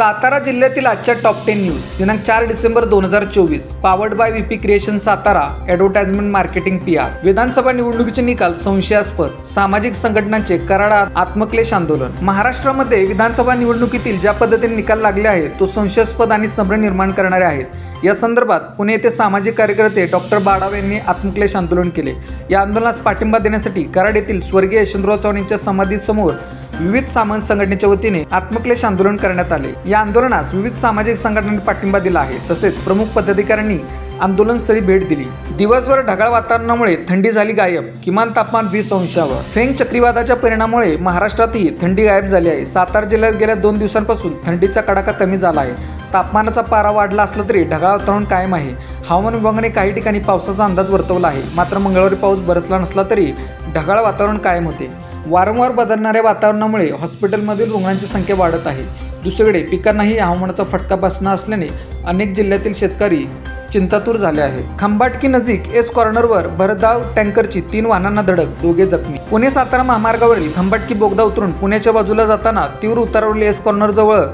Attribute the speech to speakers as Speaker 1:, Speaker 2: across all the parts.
Speaker 1: सातारा जिल्ह्यातील आजच्या top ten news दिनांक चार डिसेंबर दोन हजार चोवीस. Powered by VP creation Satara advertisement marketing P R विधानसभा निवडणुकीचे निकाल संशयास्पद. सामाजिक संघटनांचे कराडा आत्मक्लेश आंदोलन. महाराष्ट्रामध्ये विधानसभा निवडणुकीतील ज्या पद्धतीने निकाल लागले आहेत तो संशयास्पद आणि संभ्रम निर्माण करणारे आहेत. या संदर्भात पुणे येथे सामाजिक कार्यकर्ते डॉक्टर बाडाव यांनी आत्मक्लेश आंदोलन केले. या आंदोलनास पाठिंबा देण्यासाठी कराड येथील स्वर्गीय यशवंतराव चव्हाण यांच्या समाधीसमोर विविध सामान संघटनेच्या वतीने आत्मक्लेश आंदोलन करण्यात आले. या आंदोलनास विविध सामाजिक संघटनांनी पाठिंबा दिला आहे. तसेच प्रमुख पदाधिकाऱ्यांनी आंदोलनस्थळी भेट दिली. दिवसभर ढगाळ वातावरणामुळे थंडी झाली गायब. किमान तापमान वीस अंशावर. फेंग चक्रीवादाच्या परिणामामुळे महाराष्ट्रातही थंडी गायब झाली आहे. सातारा जिल्ह्यात गेल्या दोन दिवसांपासून थंडीचा कडाका कमी झाला आहे. तापमानाचा पारा वाढला असला तरी ढगाळ वातावरण कायम आहे. हवामान विभागाने काही ठिकाणी पावसाचा अंदाज वर्तवला आहे. मात्र मंगळवारी पाऊस बरसला नसला तरी ढगाळ वातावरण कायम होते. वारंवार बदलणाऱ्या वातावरणामुळे हॉस्पिटलमधील रुग्णांची संख्या वाढत आहे. दुसरीकडे पिकांनाही हवामानाचा फटका बसणार असल्याने अनेक जिल्ह्यातील शेतकरी चिंतातूर झाले आहेत. खंबाटकी नजीक एस कॉर्नरवर भरधाव टँकरची तीन वाहनांना धडक दोघे जखमी. पुणे सातारा महामार्गावरील खंबाटकी बोगदा उतरून पुण्याच्या बाजूला जाताना तीव्र उतारावरील एस कॉर्नरजवळ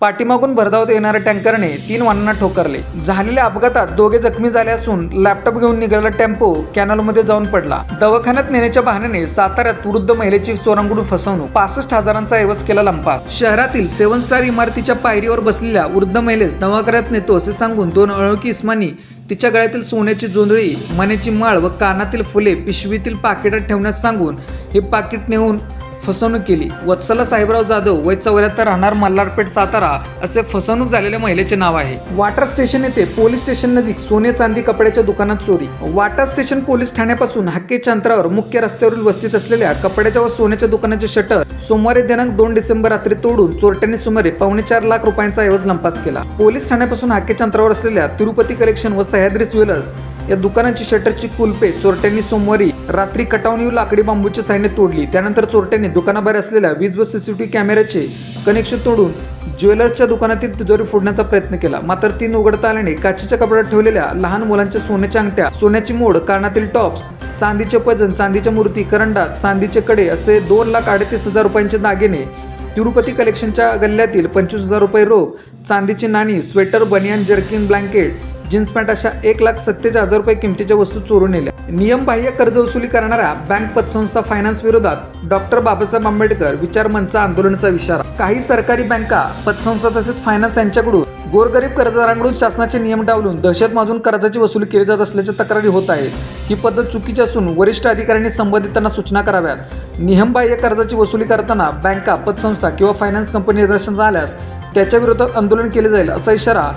Speaker 1: पाठीमागून भरधावत येणाऱ्या टँकरने तीन वाहनांना ठोकरले. झालेल्या अपघातात दोघे जखमी झाले असून लॅपटॉप घेऊन निघालेला टेम्पो कॅनलमध्ये जाऊन पडला. दवाखान्यात नेण्याच्या बहाण्याने साताऱ्यात वृद्ध महिलेची चोरांकडून फसवणूक. पासष्ट हजारांचा ऐवज केला लंपास शहरातील सेव्हन स्टार इमारतीच्या पायरीवर बसलेल्या वृद्ध महिलेस दवाखान्यात नेतो असे सांगून दोन अळोखी इस्मानी तिच्या गळ्यातील सोन्याची जोंधळी मण्याची माळ व कानातील फुले पिशवीतील पाकिटात ठेवण्यास सांगून हे पाकिट नेऊन फसवणूक केली. वत्सला साहेबराव जाधव वय चौऱ्याहत्तर राहणार मल्हारपेठ सातारा असे फसवणूक झालेल्या महिलेचे नाव आहे. वाटर स्टेशन येथे पोलीस स्टेशन नजीक सोने चांदी कपड्याच्या दुकानात चोरी. वाटर स्टेशन पोलीस ठाण्यापासून हक्केच्या अंतरावर मुख्य रस्त्यावरील वस्तीत असलेल्या कपड्याच्या व सोन्याच्या दुकानाचे शटर सोमवारी दिनांक दोन डिसेंबर रात्री तोडून चोरट्यांनी सुमारे पावणे चार लाख रुपयांचा ऐवज लंपास केला. पोलीस ठाण्यापासून हक्केच्या अंतरावर असलेल्या तिरुपती कलेक्शन व सह्याद्री ज्वेलर्स या दुकानाची शटरची कुलपे चोरट्यांनी सोमवारी रात्री कटावणी लाकडी बांबूच्या साह्याने तोडली. त्यानंतर चोरट्यांनी दुकानाबाहेर असलेल्या वीज व सीसीटीव्ही कॅमेऱ्याचे कनेक्शन तोडून ज्वेलर्सच्या दुकानातील तिजोरी फोडण्याचा प्रयत्न केला. मात्र तीन उघडता आल्याने काचेच्या कपड्यात ठेवलेल्या लहान मुलांच्या सोन्याच्या अंगठ्या सोन्याची मोड कानातील टॉप्स चांदीचे पजन चांदीच्या मूर्ती करंडा चांदीचे कडे असे दोन लाख अडतीस हजार रुपयांचे दागिने तिरुपती कलेक्शनच्या गल्ल्यातील पंचवीस हजार रुपये रोख चांदीची नाणी स्वेटर बनियान जर्किन ब्लँकेट जीन्स पॅन्ट अशा एक लाख सत्तेचाळीस हजार रुपये किमतीच्या वस्तू चोरून नेल्या. नियमबाह्य कर्ज वसुली करणाऱ्या बँक पतसंस्था फायनान्स विरोधात डॉक्टर बाबासाहेब आंबेडकर विचार मंच आंदोलनाचा इशारा. काही सरकारी बँका पतसंस्था तसेच फायनान्स यांच्याकडून गोरगरीब कर्जदारांकडून शासनाचे नियम डावलून दहशत माजून कर्जाची वसुली केली जात असल्याच्या तक्रारी होत आहेत. ही पद्धत चुकीची असून वरिष्ठ अधिकाऱ्यांनी संबंधितांना सूचना कराव्यात. नियमबाह्य कर्जाची वसुली करताना बँका पतसंस्था किंवा फायनान्स कंपनी निदर्शन आल्यास त्याच्या विरोधात आंदोलन केले जाईल असा इशारा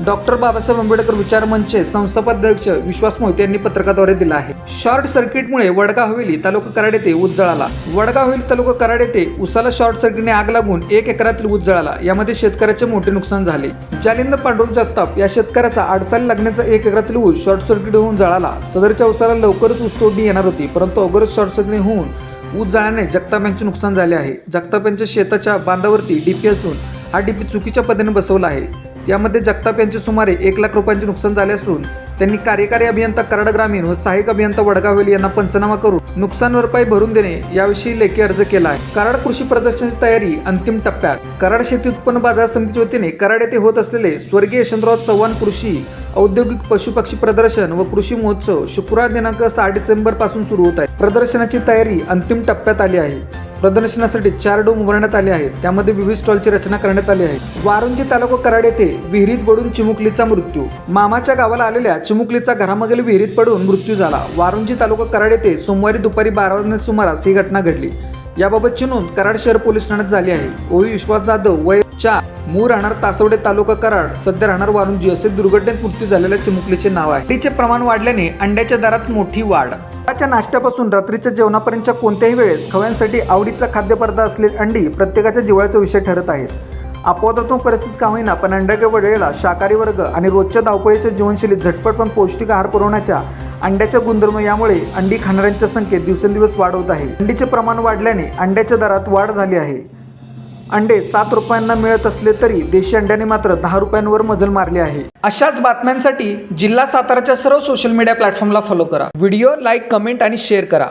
Speaker 1: डॉक्टर बाबासाहेब आंबेडकर विचार मंचचे संस्थापाध्यक्ष विश्वास मोहित यांनी पत्रकाद्वारे दिला आहे. शॉर्ट सर्किटमुळे वडगाव हवेली तालुका कराड येथे ऊस जळाला वडगाव हवेली तालुका कराड येथे उसाला शॉर्ट सर्किटने आग लागून एक एकरातील ऊस जळाला यामध्ये शेतकऱ्याचे मोठे नुकसान झाले. जालिंदर पांडुर जगताप या शेतकऱ्याचा अडचाली लागण्याचा एक एकरातील ऊस शॉर्ट सर्किट होऊन जळाला. सदरच्या उसाला लवकरच ऊस तोडणी येणार होती परंतु अगोदरच शॉर्ट सर्किट होऊन ऊस जाळल्याने जगताप यांचे नुकसान झाले आहे. जगताप यांच्या शेताच्या बांधावरती डीपी असून हा डीपी चुकीच्या पद्धतीने बसवला आहे. यामध्ये जगताप यांचे सुमारे एक लाख रुपयांचे नुकसान झाले असून त्यांनी कार्यकारी अभियंता कराड ग्रामीण व सहाय्यक अभियंता वडगावेली यांना पंचनामा करून नुकसान भरपाई भरून देणे याविषयी लेखी अर्ज केला आहे. कराड कृषी प्रदर्शनाची तयारी अंतिम टप्प्यात. कराड शेती उत्पन्न बाजार समितीच्या वतीने कराड येथे होत असलेले स्वर्गीय यशवंतराव चव्हाण कृषी औद्योगिक पशुपक्षी प्रदर्शन व कृषी महोत्सव शुक्रवार दिनांक सहा डिसेंबरपासून सुरू होत आहे. प्रदर्शनाची तयारी अंतिम टप्प्यात आली आहे. प्रदर्शनासाठी चार डोम उभारण्यात आले आहेत. त्यामध्ये विविध स्टॉलची रचना करण्यात आली आहे. वारुंजी तालुका कराड येथे विहिरीत पडून चिमुकलीचा मृत्यू. मामाच्या गावाला आलेल्या चिमुकलीचा घरामागील विहिरीत पडून मृत्यू झाला. वारुंजी तालुका कराड येथे सोमवारी दुपारी बारा वाजण्याच्या सुमारास ही घटना घडली. याबाबतची नोंद कराड शहर पोलीस ठाण्यात झाली आहे. ओवी विश्वास जाधव वय चार. मूळ राहणार तासवडे तालुका कराड. सध्या राहणार वारुंजी असे दुर्घटनेत मृत्यू झालेल्या चिमुकलीचे नाव आहे. अंडीचे प्रमाण वाढल्याने अंड्याच्या दरात मोठी वाढ. सकाळच्या नाश्त्यापासून रात्रीच्या जेवणापर्यंतच्या कोणत्याही वेळेस खव्यांसाठी आवडीचा खाद्यपदार्थ असलेली अंडी प्रत्येकाच्या जिव्हाळ्याचा विषय ठरत आहेत. अपवादात्मक परिस्थितीत का होईना पण अंड्याच्या वेळेला शाकाहारी वर्ग आणि रोजच्या धावपळीच्या जीवनशैलीत झटपट पण पौष्टिक आहार पुरवण्याच्या अंड्याच्या गुणधर्म यामुळे अंडी खाणाऱ्यांच्या संख्येत दिवसेंदिवस वाढ होत आहे. अंडीचे प्रमाण वाढल्याने अंड्याच्या दरात वाढ झाली आहे. अंडे सात रुपयांना मिळत असले तरी देशी अंड्याने मात्र दहा रुपयांवर मजल मारली आहे. अशाच बातम्यांसाठी जिल्हा साताराच्या सर्व सोशल मीडिया प्लॅटफॉर्मला फॉलो करा. व्हिडिओ लाईक कमेंट आणि शेअर करा.